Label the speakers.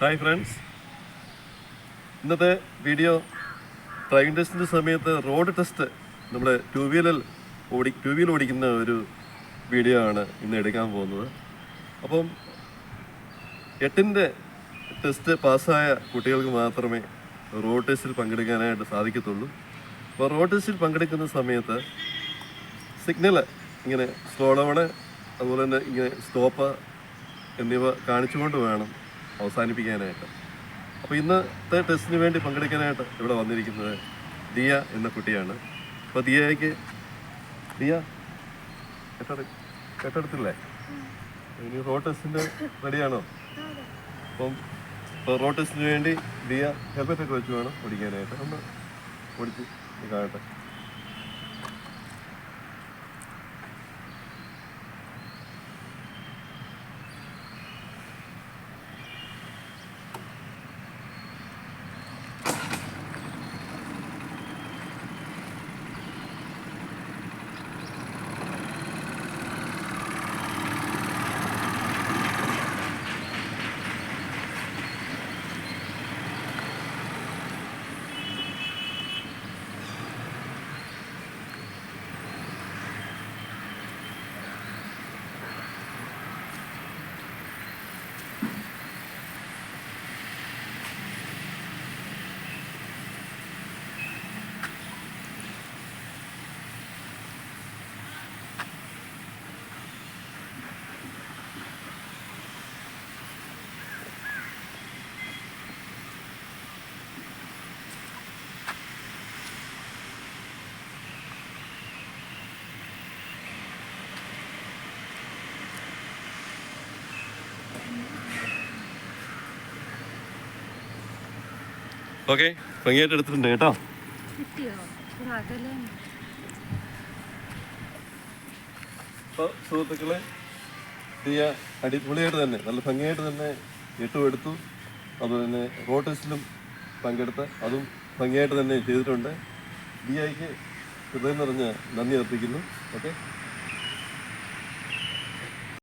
Speaker 1: Hi friends ഇന്നത്തെ video driving ടെസ്റ്റിന്റെ സമയത്ത് റോഡ് ടെസ്റ്റ് നമ്മൾ ടു വീലർ ഓടി ടു വീലർ ഓടിക്കുന്ന ഒരു വീഡിയോ ആണ് ഇന്ന് എടുക്കാൻ പോകുന്നത്. അപ്പം എട്ടിന്റെ ടെസ്റ്റ് പാസ്സായ കുട്ടികൾക്ക് മാത്രമേ റോഡ് ടെസ്റ്റിൽ പങ്കെടുക്കാനായിട്ട് സാധിക്കത്തുള്ളൂ. അപ്പോൾ റോഡ് ടെസ്റ്റിൽ പങ്കെടുക്കുന്ന സമയത്ത് സിഗ്നൽ ഇങ്ങനെ സ്ലോ ഡൗണ് അതുപോലെ തന്നെ ഇങ്ങനെ സ്റ്റോപ്പ് എന്നിവ കാണിച്ചുകൊണ്ട് വേണം അവസാനിപ്പിക്കാനായിട്ട്. അപ്പോൾ ഇന്നത്തെ ടെസ്റ്റിന് വേണ്ടി പങ്കെടുക്കാനായിട്ട് ഇവിടെ വന്നിരിക്കുന്നത് ദിയ എന്ന കുട്ടിയാണ്. അപ്പോൾ ദിയയ്ക്ക് ദിയ കെട്ടട കെട്ടെടുത്തില്ലേ? ഇനി റോഡ് ടെസ്റ്റിന്റെ റെഡിയാണോ? അപ്പം ഇപ്പോൾ റോഡ് ടെസ്റ്റിന് വേണ്ടി ദിയ ഹെൽമെറ്റൊക്കെ വെച്ച് വേണം ഓടിക്കാനായിട്ട്. ഒന്ന് ഓടിച്ച് കാണട്ടെ ഓക്കെ ഭംഗിയായിട്ട് എടുത്തിട്ടുണ്ട് കേട്ടോ. അപ്പോൾ സുഹൃത്തുക്കളെ ദിയ അടിപൊളിയായിട്ട് തന്നെ നല്ല ഭംഗിയായിട്ട് തന്നെ ഇട്ടും എടുത്തു. അതുപോലെ തന്നെ റോഡ് ടെസ്റ്റിലും പങ്കെടുത്ത് അതും ഭംഗിയായിട്ട് തന്നെ ചെയ്തിട്ടുണ്ട്. ദിയയ്ക്ക് ഹൃദയം നിറഞ്ഞ നന്ദി അർപ്പിക്കുന്നു. ഓക്കെ?